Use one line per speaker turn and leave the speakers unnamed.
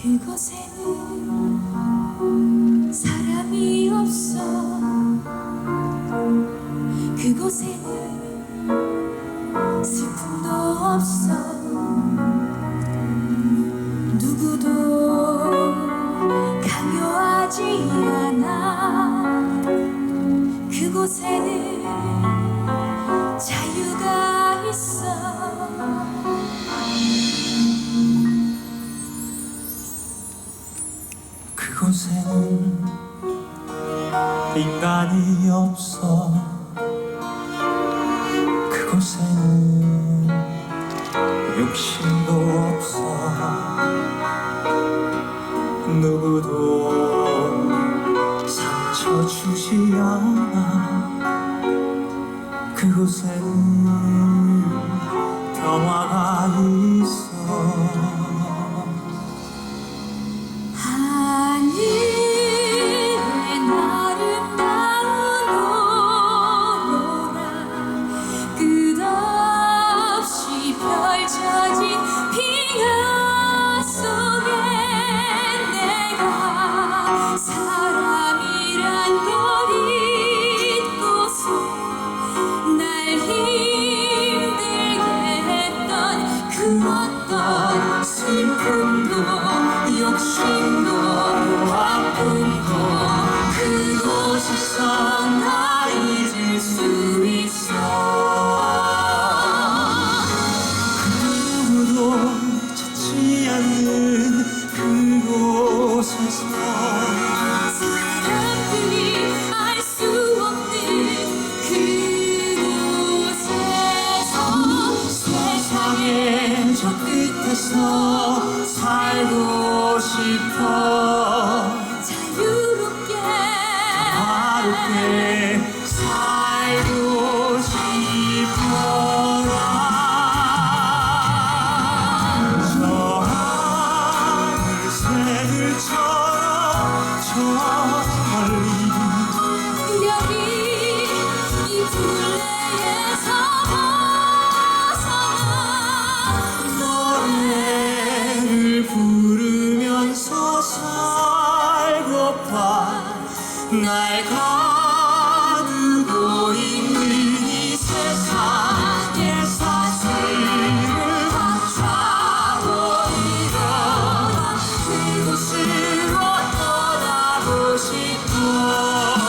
그곳에는 사람이 없어. 그곳에는 슬픔도 없어. 누구도 강요하지 않아. 그곳에는
그곳에는 인간이 없어. 그곳에는 욕심도 없어. 누구도 상처 주지 않아. 그곳에는
수 있어.
누구도 저 끝에서 살고 싶어.
자유롭게.
바르게 살 날 가두고
있는 이 세상의 사실을
박차고 니 것으로 떠나고 싶어.